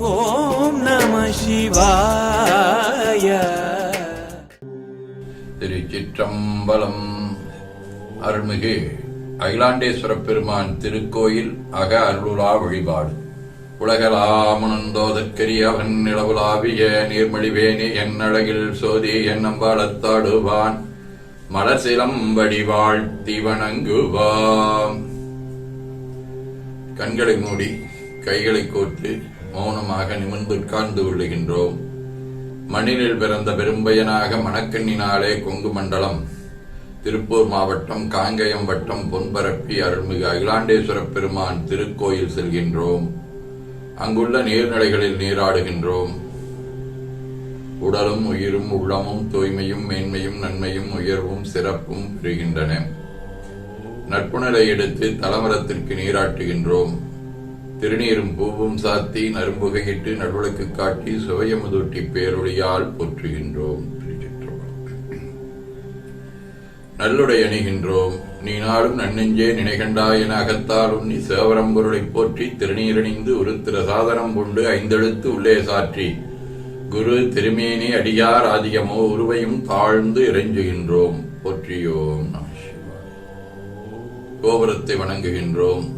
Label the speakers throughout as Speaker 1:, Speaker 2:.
Speaker 1: ஓம் நம சிவாய.
Speaker 2: திருச்சிற்றம்பலம். அருள்மிகு அகிலாண்டேஸ்வர பெருமான் திருக்கோயில் அக அருளுலா வழிபாடு. உலகலாமுனந்தோதற்கரியவன் நிலவுலாவிய நீர்மொழிவேணி என் அழகில் சோதி என் நம்பாளத்தாடுவான் மலசிலம் வடிவாழ்த்தி வணங்குவாம் கண்களை மூடி கைகளை கோர்த்து மௌனமாக நிமிர்ந்து உட்கார்ந்து கொள்ளுகின்றோம். மணிலில் பிறந்த பெரும்பயனாக மணக்கண்ணினாலே கொங்கு மண்டலம். திருப்பூர் மாவட்டம் காங்கயம் வட்டம் பொன்பரப்பி அருள்மிகு அகிலாண்டேஸ்வர பெருமான் திருக்கோயில் செல்கின்றோம். அங்குள்ள நீர்நிலைகளில் நீராடுகின்றோம். உடலும் உயிரும் உள்ளமும் தூய்மையும் மேன்மையும் நன்மையும் உயர்வும் சிறப்பும் பெறுகின்றன. நட்புணரை எடுத்து தலமரத்திற்கு நீராட்டுகின்றோம். திருநீரும் பூவும் சாத்தி நரும்புகையிட்டு நடுவிளக்கு காட்டி சுவையமுதொட்டி பேரொழியால் போற்றுகின்றோம். நல்லுடை அணிகின்றோம். நீ நாளும் நன்னெஞ்சே நினைகண்டாய் என அகத்தாலும் நீ சேவரம்பொருளைப் போற்றி திருநீரணிந்து உருத்திர சாதனம் கொண்டு ஐந்தெழுத்து உள்ளே சாற்றி. குரு திருமேனி அடியார் ஆதியமோ உருவையும் தாழ்ந்து இறைஞ்சுகின்றோம். போற்றியோம் நம கோபுரத்தை வணங்குகின்றோம்.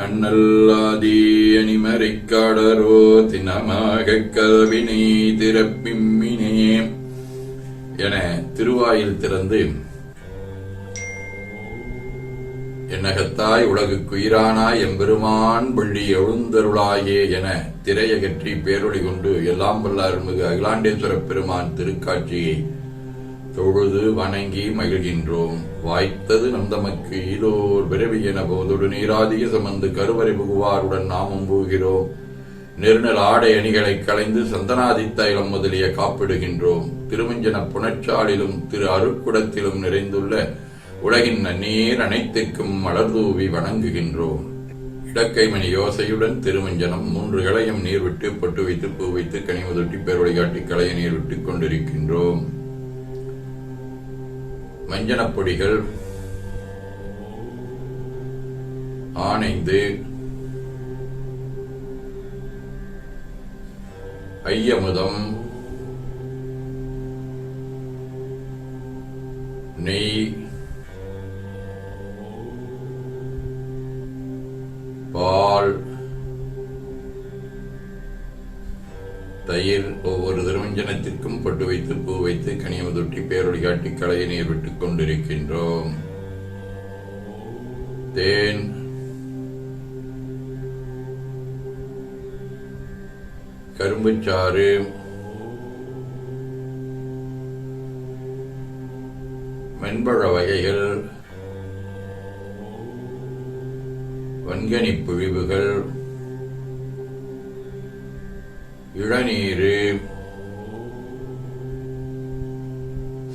Speaker 2: அண்ணல்லாதி அணிமறைக் காடரோ தினமாக கல்வினை திறப்பிம்மினே. என திருவாயில் திறந்து என்னகத்தாய் உலகுக்குயிரானாய் எம்பெருமான் பள்ளி எழுந்தருளாயே என திரையகற்றி பேரொழி கொண்டு எல்லாம் வல்லார் மிகு அகிலாண்டேஸ்வர பெருமான் திருக்காட்சியை தொழுது வணங்கி மகிழ்கின்றோம். வாய்த்தது நம் தமக்கு ஈதோர் பிறவி என போதொடு நீராதிக சமந்து கருவறை புகுவாருடன் நாமும் போகிறோம். நெருநல் ஆடை அணிகளை களைந்து சந்தனாதி தைலம் முதலிய காப்பிடுகின்றோம். திருமஞ்சன புனச்சாலிலும் திரு அருட்குடத்திலும் நிறைந்துள்ள உலகின் நன்னீர் அனைத்திற்கும் மலர்தூவி வணங்குகின்றோம். இடக்கைமணி யோசையுடன் திருமஞ்சனம் மூன்று களையும் நீர் விட்டு பொட்டு வைத்து பூ வைத்து கனிமுதொட்டி பேரொழிகாட்டி களைய நீர் விட்டுக் கொண்டிருக்கின்றோம். மஞ்சனப் பொடிகள் ஆனைந்து ஐயமுதம் நெய் பால் தயிர் ஒவ்வொரு பொட்டு வைத்து பூ வைத்து கனியமுதொட்டி பேரொழி காட்டி கலையை நீர் விட்டுக் கொண்டிருக்கின்றோம். தேன். கரும்புச்சாறு. மென்பழ வகைகள். வன்கனி புழிவுகள். இளநீரு.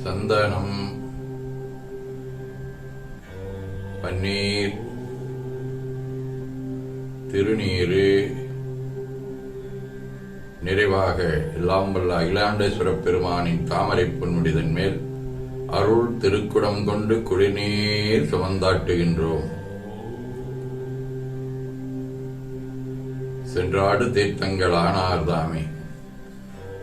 Speaker 2: சந்தனம் பன்னீர் திருநீரு. நிறைவாக எல்லாம் வல்ல அகிலாண்டேஸ்வர பெருமானின் தாமரை பொன்முடிதன் மேல் அருள் திருக்குடம் கொண்டு குடிநீர் சுமந்தாட்டுகின்றோம். சென்றாடு தீர்த்தங்கள் ஆனார்தாமே.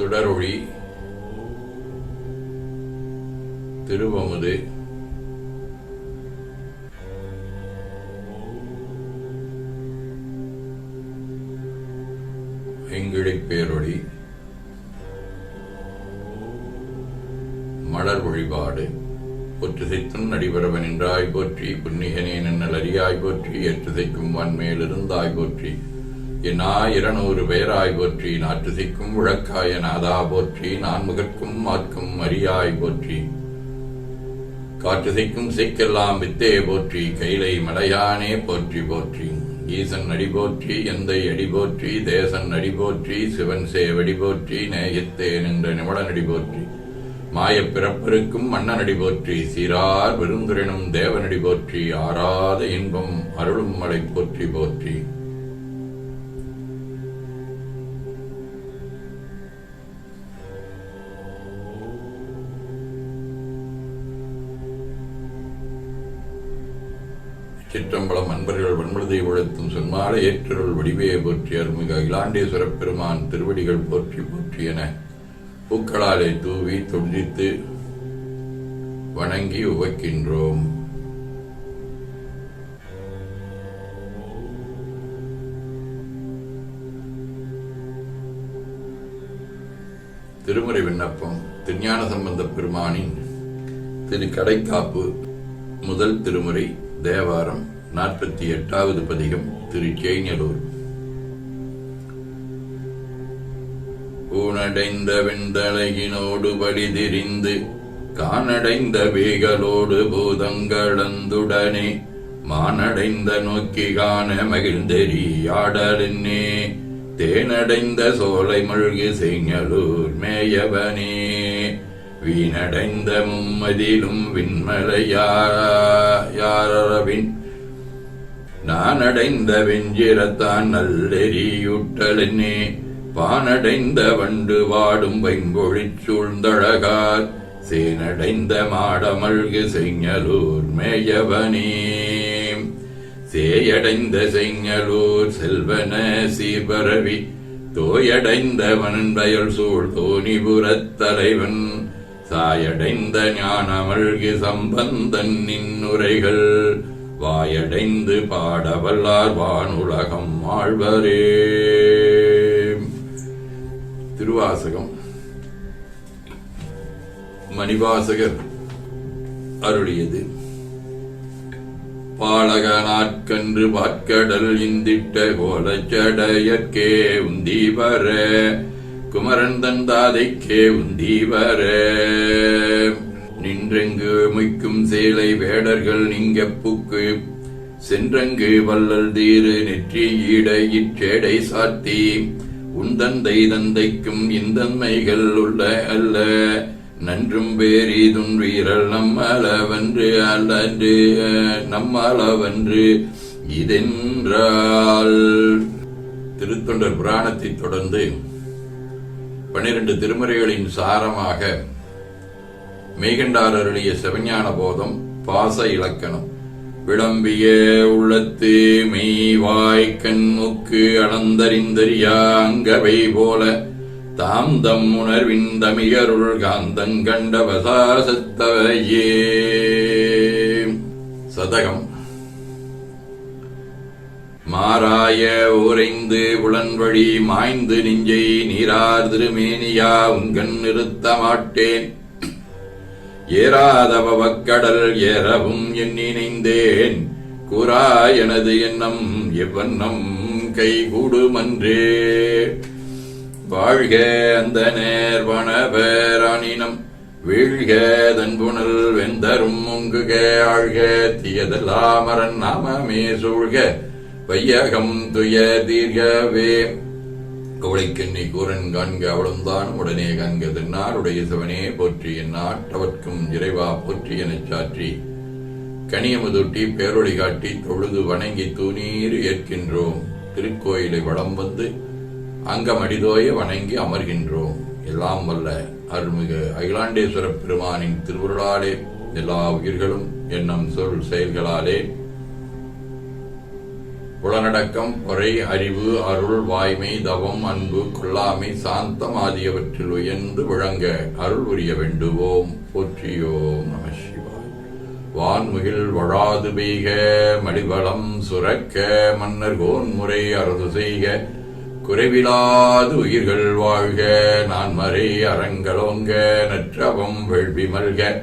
Speaker 2: சுடரொளி திருவமுது. வெங்கிழைப் பேரொளி மலர் வழிபாடு. ஒற்றுசைத்தும் நடிபரவன் என்றாய் போற்றி புன்னிகனே நன்னல் அறியாய் போற்றி ஏற்றுசைக்கும் வன்மேலிருந்தாய் போற்றி. என் ஆயிரநூறு பெயராய் போற்றி நாற்றுசைக்கும் விளக்காய நாதா போற்றி நான் முகற்கும் மாற்கும் அரியாய் போற்றி. காற்றுசைக்கும் செய்க்கெல்லாம் வித்தே போற்றி கைலை மலையானே போற்றி போற்றி. ஈசன் அடி போற்றி எந்தை அடி போற்றி தேசன் அடி போற்றி சிவன் சேவடி போற்றி நேயத்தே நின்ற நிமிடனடி போற்றி. மாயப் பிறப்பிருக்கும் மன்னனடி போற்றி சீரார் விருந்துரினும் தேவனடி போற்றி ஆறாத இன்பம் அருளும் மலை போற்றி போற்றி. சிற்றம்பலம் அன்பர்கள் வன்மழுதை உழைத்தும் சொன்மாலை ஏற்றருள் வடிவையை போற்றி அருள்மிகு அகிலாண்டேஸ்வரப் பெருமான் திருவடிகள் போற்றி போற்றி என பூக்களாலே தூவி துண்டித்து வணங்கி உவக்கின்றோம். திருமுறை விண்ணப்பம் திருஞான சம்பந்த பெருமானின் திரு கடைக்காப்பு முதல் திருமுறை. தேவாரம் நாற்பத்தி எட்டாவது பதிகம் திரு கேஞலூர் ஊனடைந்த வெண்தலையினோடு படிதிரிந்து காணடைந்த வேகளோடு பூதங்களந்துடனே மானடைந்த நோக்கி காண மகிழ்ந்தெறியாடலென்னே தேனடைந்த சோலை மழ்கு செய்யலூர் மேயவனே. வீணடைந்த மும்மதிலும் விண்மலையாரவின் நானடைந்த வெஞ்சிரத்தான் நல்லெறியுட்டலென்னே பானடைந்த வண்டு வாடும் வைம்பொழிச் சூழ்ந்தழகார் சேனடைந்த மாடமல்கு செங்கலூர் மேயவனே. சேயடைந்த செங்கலூர் செல்வன சீபரவி தோயடைந்த வனன்பயல் சூழ் தோணிபுரத் தலைவன் சாயடைந்த ஞானமழ்கு சம்பந்தன் நின்னுரைகள். வாயடைந்து பாடவல்லார் வானுலகம் ஆழ்வரே. திருவாசகம். மணிவாசகர் அருளியது. பாலக நாட்கன்று பாற்கடல் இந்திட்ட கோலச்சடையற்கே உந்தீவர குமரன் தந்தாதைக்கே உந்தீவர. நின்றெங்கு மொய்க்கும் சேலை வேடர்கள் நீங்க புக்கு. சென்றங்கு வள்ளல் தீரு நெற்றி ஈட இச்சேடை சாத்தி. உந்தந்தை தந்தைக்கும் இந்தன்மைகள் உள்ள அல்ல. நன்றும் பேரி வீரல் நம்மளவன்று அல்லன்று நம்மளவன்று இதென்றால். திருத்தொண்டர் புராணத்தை தொடர்ந்து பனிரெண்டு திருமுறைகளின் சாரமாக மெய்கண்டார் அருளிய செவஞான போதம் பாச இலக்கணம். விளம்பிய உள்ளத்து மெய்வாய் கண்முக்கு அளந்தறிந்தறியா அங்கவை போல தாம் தம் உணர்வின் தமிகருள் காந்தங் கண்ட வசாசத்தவையே சதகம். மாறாய உறைந்து உளன்வழி மாய்ந்து நெஞ்சை நீரார் திருமேனியா உங்கண் நிறுத்த மாட்டேன். ஏறாத பவக்கடல் ஏறவும் எண்ணினைந்தேன் கூறா எனது எண்ணம் எவ்வண்ணம் கைகூடுமன்றே. வாழ்க அந்த நேர் பேரானினம் வீழ்க தன்புணல் வெந்தரும் முங்குக ஆழ்க தியதலாமரன் நாமமே சூழ்க. வையகம் துய தீர்கவே. கவலைக்கண்ணி கூரன் காண்க அவளும்தான் உடனே கண்க தென்னாருடைய சிவனே போற்றி என் நாட்டவர்க்கும் இறைவா போற்றி எனச் சாற்றி. கனியமுதுட்டி பேரொழி காட்டி தொழுது வணங்கி தூணீர் ஏற்கின்றோம். திருக்கோயிலை வளம் வந்து அங்கமடிதோய வணங்கி அமர்கின்றோம். எல்லாம் வல்ல அருள்மிகு அகிலாண்டேஸ்வர பெருமானின் திருவுருளாலே எல்லா உயிர்களும் எண்ணம் சொல் செயல்களாலே புலனடக்கம் பொறை அறிவு அருள் வாய்மை தவம் அன்பு கொல்லாமை சாந்தம் ஆகியவற்றில் உயர்ந்து விளங்க அருள் புரிய வேண்டுவோம். போற்றியோம் நம சிவாய். வான்முகில் வழாது பெய்க மடிவளம் சுரக்க மன்னர் கோன்முறை அரசு செய்க. குறைவிலாது உயிர்கள் வாழ்க நான் மறை அறங்களோங்க நற்றவம் வேள்வி மல்க.